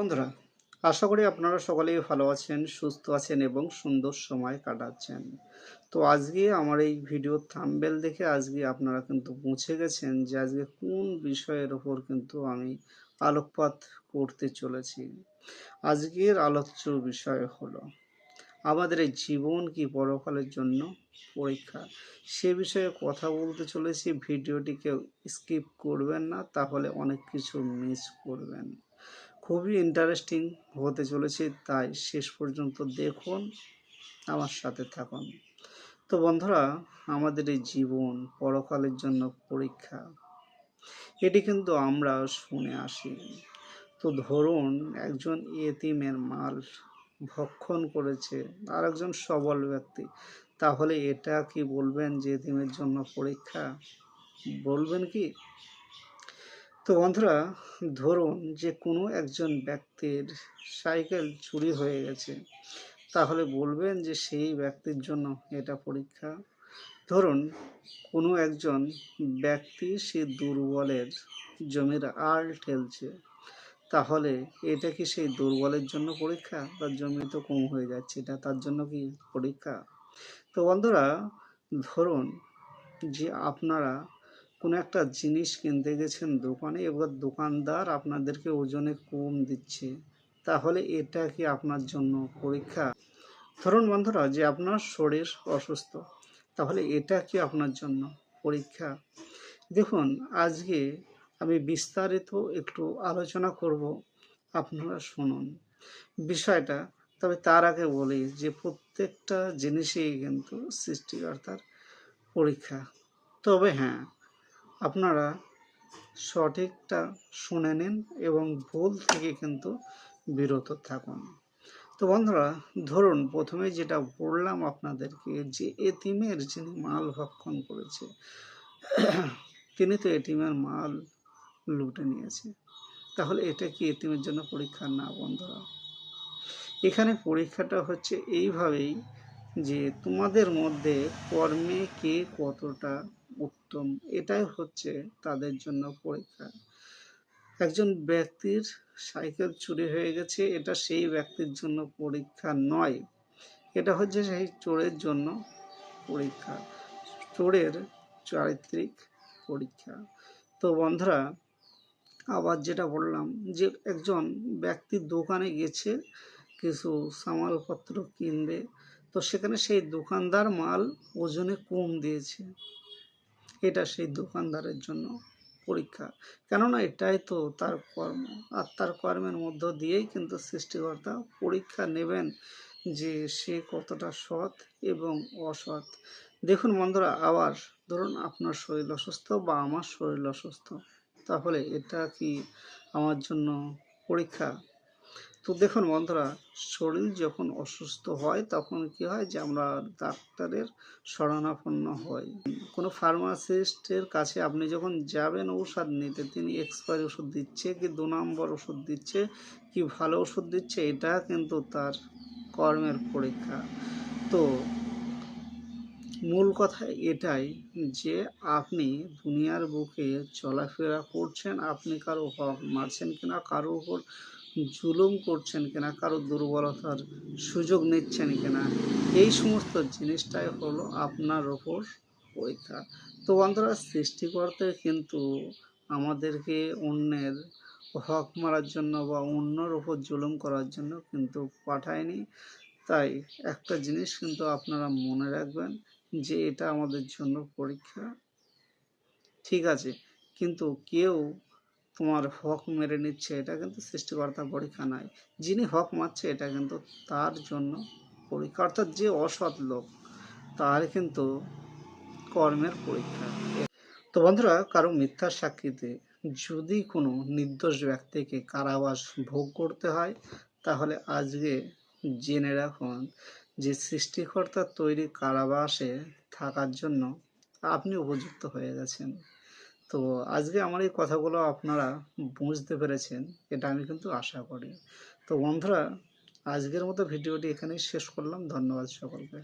বন্ধুরা, আশা করি আপনারা সকলেই ভালো আছেন, সুস্থ আছেন এবং সুন্দর সময় কাটাচ্ছেন। তো আজকে আমার এই ভিডিও থাম্বেল দেখে আজকে আপনারা কিন্তু বুঝে গেছেন যে আজকে কোন বিষয়ের ওপর কিন্তু আমি আলোকপাত করতে চলেছি। আজকের আলোচ্য বিষয় হলো, আমাদের এই জীবন কি পরকালের জন্য পরীক্ষা? সে বিষয়ে কথা বলতে চলেছি ভিডিওটিকে স্কিপ করবেন না, তাহলে অনেক কিছু মিস করবেন। খুবই ইন্টারেস্টিং হতে চলেছে, তাই শেষ পর্যন্ত দেখুন, আমার সাথে থাকুন। তো বন্ধুরা, আমাদের এই জীবন পরকালের জন্য পরীক্ষা, এটি কিন্তু আমরা শুনে আসি। তো ধরুন, একজন এতিমের মাল ভক্ষণ করেছে আর একজন সবল ব্যক্তি, তাহলে এটা কি বলবেন যে এতিমের জন্য পরীক্ষা? বলবেন কি? তো বন্ধুরা, ধরুন যে কোনো একজন ব্যক্তির সাইকেল চুরি হয়ে গেছে, তাহলে বলবেন যে সেই ব্যক্তির জন্য এটা পরীক্ষা। ধরুন কোনো একজন ব্যক্তি সে দুর্বলের জমির আল ঠেলছে, তাহলে এটা কি সেই দুর্বলের জন্য পরীক্ষা তার জমি তো কম হয়ে যাচ্ছে, এটা তার জন্য কি পরীক্ষা? তো বন্ধুরা, ধরুন যে আপনারা কোনো একটা জিনিস কিনতে গেছেন দোকানে, এবার দোকানদার আপনাদেরকে ওজনে কম দিচ্ছে, তাহলে এটা কি আপনার জন্য পরীক্ষা? ধরুন বন্ধুরা যে আপনার শরীর অসুস্থ, তাহলে এটা কি আপনার জন্য পরীক্ষা? দেখুন, আজকে আমি বিস্তারিত একটু আলোচনা করব, আপনারা শুনুন। বিষয়টা, তবে তার আগে বলি যে প্রত্যেকটা জিনিসই কিন্তু সৃষ্টিকর্তার পরীক্ষা। তবে হ্যাঁ আপনারা সঠিকটা শুনে নিন এবং ভুল থেকে কিন্তু বিরত থাকুন। তো বন্ধুরা, ধরুন প্রথমে যেটা বললাম আপনাদেরকে যে এতিমের যিনি মাল ভক্ষণ করেছে, তিনি তো এটিমের মাল লুটে নিয়েছে। তাহলে এটা কি এতিমের জন্য পরীক্ষা? না বন্ধুরা। এখানে পরীক্ষাটা হচ্ছে এইভাবেই যে তোমাদের মধ্যে কর্মে কে কতটা উত্তম। এটাই হচ্ছে তাদের জন্য পরীক্ষা। একজন ব্যক্তির সাইকেল চুরি হয়ে গেছে, এটা সেই ব্যক্তির জন্য পরীক্ষা নয়। এটা হচ্ছে সেই চোরের জন্য পরীক্ষা। চোরের চারিত্রিক পরীক্ষা। তো বন্ধুরা, আবার যেটা বললাম যে একজন ব্যক্তির দোকানে গেছে, কিছু সামালপত্র কিনবে, তো সেখানে সেই দোকানদার মাল ওজনে কম দিয়েছে। এটা সেই দোকানদারের জন্য পরীক্ষা। কেননা এটাই তো তার কর্ম। আর তার কর্মের মধ্য দিয়েই কিন্তু সৃষ্টিকর্তা পরীক্ষা নেবেন যে সে কতটা সৎ এবং অসৎ। দেখুন বন্ধুরা, আবার ধরুন আপনার শরীর অসুস্থ বা আমার শরীর অসুস্থ, তাহলে এটা কি আমার জন্য পরীক্ষা? তো দেখুন বন্ধুরা, শরীর যখন অসুস্থ হয়, তখন কি হয় যে আমরা ডাক্তারের শরণাপন্ন হই। কোনো ফার্মাসিস্টের কাছে আপনি যখন যাবেন ঔষধ নিতে, তিনি এক্সপায়ারি ওষুধ দিচ্ছে কি দু নম্বর ওষুধ দিচ্ছে, কি ভালো ওষুধ দিচ্ছে, এটা কিন্তু তার কর্মের পরীক্ষা। তো মূল কথা এটাই যে আপনি দুনিয়ার বুকে চলাফেরা করছেন, আপনি কারও হক মারছেন কিনা, কারও উপর জুলুম করছেন কিনা কারও দুর্বলতার সুযোগ নিচ্ছেন কিনা, এই সমস্ত জিনিসটাই হলো আপনার ওপর পরীক্ষা তো বন্ধুরা, সৃষ্টিকর্তা কিন্তু আমাদেরকে অন্যের হক মারার জন্য বা অন্যর ওপর জুলুম করার জন্য কিন্তু পাঠায়নি। তাই একটা জিনিস কিন্তু আপনারা মনে রাখবেন যে এটা আমাদের জন্য পরীক্ষা। ঠিক আছে, কিন্তু কেউ তোমার হক মেরে নিচ্ছে, এটা কিন্তু সৃষ্টিকর্তার পরীক্ষা নয়। যিনি হক মারছে, এটা কিন্তু তার জন্য পরীক্ষা। অর্থাৎ যে অসৎ লোক, তার কিন্তু কর্মের পরীক্ষা। তো বন্ধুরা, কারও মিথ্যার সাক্ষীতে যদি কোনো নির্দোষ ব্যক্তিকে কারাবাস ভোগ করতে হয়, তাহলে আজকে জেনে রাখুন যে সৃষ্টিকর্তার তৈরি কারাবাসে থাকার জন্য আপনি উপযুক্ত হয়ে গেছেন। তো আজকে আমার এই কথাগুলো আপনারা বুঝতে পেরেছেন, এটা আমি কিন্তু আশা করি। তো বন্ধুরা, আজকের মতো ভিডিওটি এখানেই শেষ করলাম। ধন্যবাদ সকলকে।